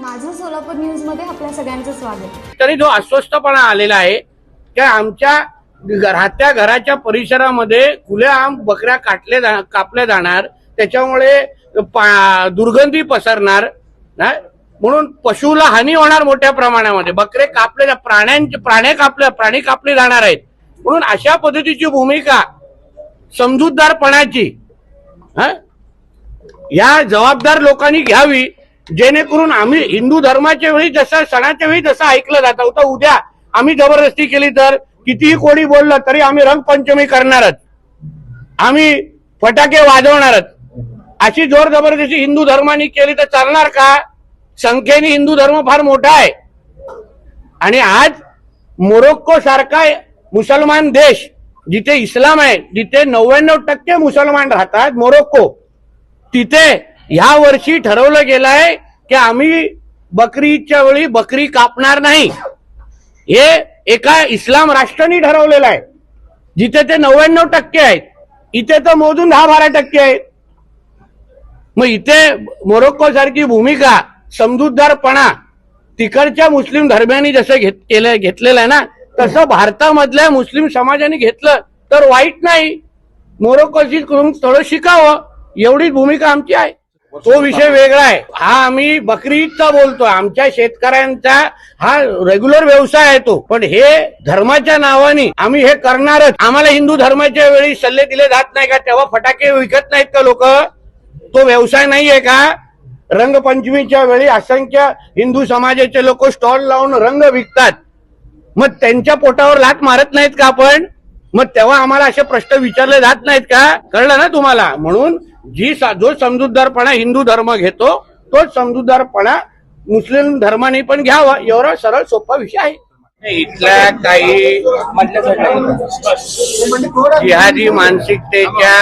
माझं सोलापूर न्यूजमध्ये आपल्या सगळ्यांचं स्वागत. तरी जो अस्वस्थपणा आलेला आहे त्या आमच्या राहत्या घराच्या परिसरामध्ये खुलेआम बकऱ्या काटले जा- कापल्या जाणार त्याच्यामुळे पा- दुर्गंधी पसरणार म्हणून पशुला हानी होणार मोठ्या प्रमाणामध्ये. बकरे कापले प्राण्यांचे प्राणी कापले प्राणी कापले जाणार आहेत. म्हणून अशा पद्धतीची भूमिका समजूतदारपणाची हा? या जबाबदार लोकांनी घ्यावी. जेणेकरून आम्ही हिंदू धर्माच्या वेळी जसं सणाच्या वेळी जसं ऐकलं जातं होतं उद्या आम्ही जबरदस्ती केली तर कितीही कोणी बोललं तरी आम्ही रंगपंचमी करणारच. आम्ही फटाके वाजवणारच. अशी जोर जबरदस्ती हिंदू धर्माने केली तर चालणार का? संख्येने हिंदू धर्म फार मोठा आहे. आणि आज मोरोक्को सारखा मुसलमान देश जिथे इस्लाम आहे जिथे नव्याण्णव टक्के मुसलमान राहतात मोरोक्को तिथे ह्या वर्षी ठरवलं गेलंय की आम्ही बकरीच्या वेळी बकरी कापणार नाही. हे एका इस्लाम राष्ट्राने ठरवलेलं आहे. जिथे ते नव्याण्णव टक्के आहेत इथे तर मोजून दहा बारा टक्के आहेत. मग इथे मोरोक्को सारखी भूमिका समजूतदारपणा तिकडच्या मुस्लिम धर्मियांनी जसं घेत केलं घेतलेलं आहे ना तसं भारतामधल्या मुस्लिम समाजाने घेतलं तर वाईट नाही. मोरोक्कोशी करून थोडं शिकावं एवढीच भूमिका आमची आहे. तो विषय वेगळा आहे. हा आम्ही बकरी ईदचा बोलतो आमच्या शेतकऱ्यांचा हा रेग्युलर व्यवसाय आहे तो. पण हे धर्माच्या नावाने आम्ही हे करणारच. आम्हाला हिंदू धर्माच्या वेळी सल्ले दिले जात नाही का? तेव्हा फटाके विकत नाहीत का लोक? तो व्यवसाय नाहीये का? रंगपंचमीच्या वेळी असंख्य हिंदू समाजाचे लोक स्टॉल लावून रंग विकतात. मग त्यांच्या पोटावर लात मारत नाहीत का आपण? मग तेव्हा आम्हाला असे प्रश्न विचारले जात नाहीत का? कळलं ना तुम्हाला? म्हणून जी सा- जो समजूतदारपणा हिंदू धर्म घेतो तोच समजूतदारपणा मुस्लिम धर्माने पण घ्यावा. एवढा सरळ सोपा विषय आहे. इथल्या काही जिहादी मानसिकतेच्या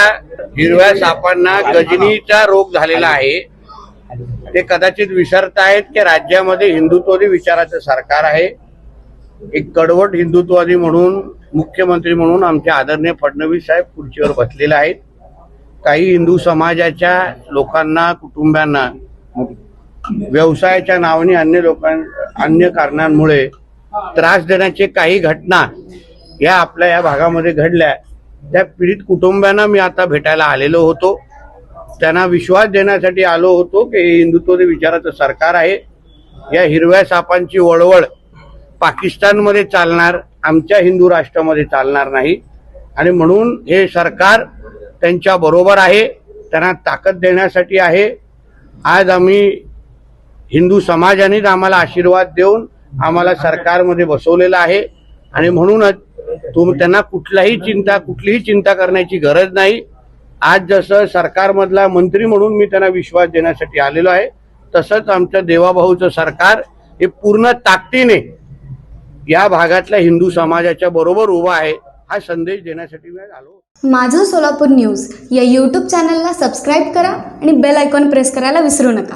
हिरव्या सापांना गजनीचा रोग झालेला आहे. ते कदाचित विसरतायत की राज्यामध्ये हिंदुत्ववादी विचाराचं सरकार आहे. एक कडवट हिंदुत्ववादी म्हणून मुख्यमंत्री म्हणून आमचे आदरणीय फडणवीस साहेब खुर्चीवर बसलेले आहेत. काही हिंदू समाजाच्या लोकांना कुटुंबांना व्यवसायाच्या नावाने अन्य लोकां अन्य कारणांमुळे त्रास देण्याचे काही घटना या आपल्या या भागामध्ये घडल्या. त्या पीडित कुटुंबांना मी आता भेटायला आलेलो होतो. त्यांना विश्वास देण्यासाठी आलो होतो की हे विचाराचं सरकार आहे. या हिरव्या सापांची वळवळ पाकिस्तानमध्ये चालणार आमच्या हिंदू राष्ट्रामध्ये चालणार नाही. आणि म्हणून हे सरकार त्यांच्या बरोबर आहे त्यांना ताकद देण्यासाठी आहे. आज आम्ही हिंदू समाजानेच आम्हाला आशीर्वाद देऊन आम्हाला सरकारमध्ये बसवलेलं आहे. आणि म्हणूनच तुम त्यांना कुठलाही चिंता कुठलीही चिंता करण्याची गरज नाही. आज जसं सरकारमधला मंत्री म्हणून मी त्यांना विश्वास देण्यासाठी आलेलो आहे तसंच आमच्या देवाभाऊचं सरकार हे पूर्ण ताकदीने या भागातल्या हिंदू समाजाच्या बरोबर उभा आहे. हा संदेश देण्यासाठी मी आलो माझं सोलापूर न्यूज या यूट्यूब चॅनलला सबस्क्राईब करा आणि बेल आयकॉन प्रेस करायला विसरू नका.